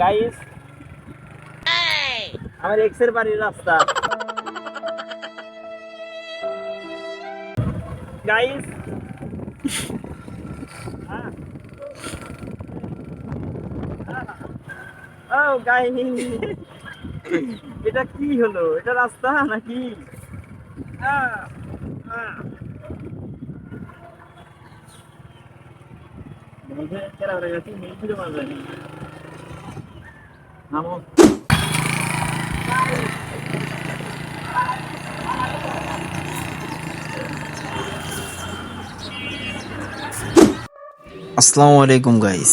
Guys আমার এক্সের বাড়ির রাস্তা গাইস ও গাইস এটা কি হলো এটা রাস্তা নাকি। কেরা গেছি, মেয়ে। নামো। আসসালামু আলাইকুম গাইস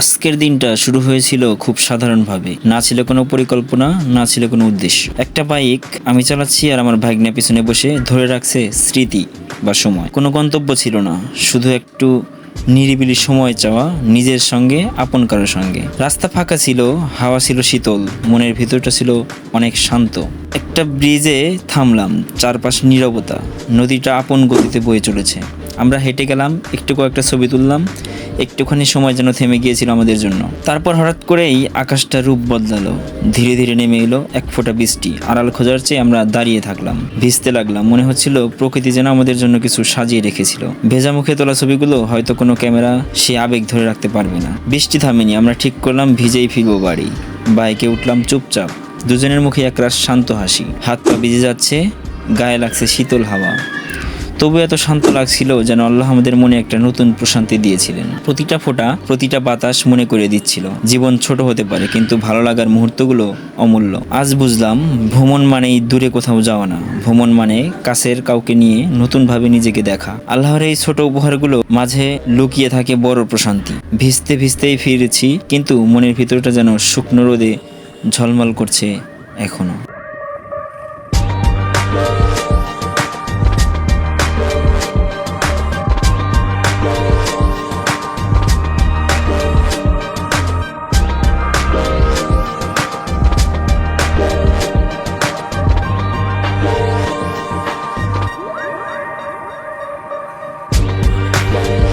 আজকের দিনটা শুরু হয়েছিল খুব সাধারণভাবে। না ছিল কোনো পরিকল্পনা, না ছিল কোনো উদ্দেশ্য। একটা বাইক আমি চালাচ্ছি আর আমার ভাগ্নে পিছনে বসে ধরে রাখছে স্মৃতি বা সময়। কোনো গন্তব্য ছিল না, শুধু একটু নিরিবিলি সময় চাওয়া নিজের সঙ্গে, আপন কারোর সঙ্গে। রাস্তা ফাঁকা ছিল, হাওয়া ছিল শীতল, মনের ভিতরটা ছিল অনেক শান্ত। একটা ব্রিজে থামলাম, চারপাশ নীরবতা, নদীটা আপন গতিতে বয়ে চলেছে। আমরা হেঁটে গেলাম, একটু কয়েকটা ছবি তুললাম একটুখানি সময় যেন থেমে গিয়েছিল আমাদের জন্য। তারপর হঠাৎ করেই আকাশটা রূপ বদলালো। ধীরে ধীরে নেমে এলো এক ফোঁটা বৃষ্টি। আড়াল খোঁজার চেয়ে আমরা দাঁড়িয়ে থাকলাম। ভিজতে লাগলাম। মনে হচ্ছিল প্রকৃতি যেন আমাদের জন্য কিছু সাজিয়ে রেখেছিল। ভেজা মুখে তোলা ছবিগুলো হয়তো কোনো ক্যামেরা সে আবেগ ধরে রাখতে পারবে না। বৃষ্টি থামেনি। আমরা ঠিক করলাম ভিজেই ফিরবো বাড়ি। বাইকে উঠলাম চুপচাপ। দুজনের মুখে একরাশ শান্ত হাসি। হাত পা ভিজে যাচ্ছে। গায়ে লাগছে শীতল হাওয়া। তবু এত শান্ত লাগছিল যেন আল্লাহ আমাদের মনে একটা নতুন প্রশান্তি দিয়েছিলেন। প্রতিটা ফোঁটা, প্রতিটা বাতাস মনে করে দিচ্ছিল, জীবন ছোট হতে পারে, কিন্তু ভালো লাগার মুহূর্তগুলো অমূল্য। আজ বুঝলাম, ভ্রমণ মানেই দূরে কোথাও যাওয়া না। ভ্রমণ মানে কাছের কাউকে নিয়ে নতুনভাবে নিজেকে দেখা। আল্লাহর এই ছোট উপহারগুলো মাঝে লুকিয়ে থাকে বড় প্রশান্তি। ভিজতে ভিজতেই ফিরেছি, কিন্তু মনের ভিতরটা যেন শুকনো রোদে ঝলমল করছে এখনও। Bye.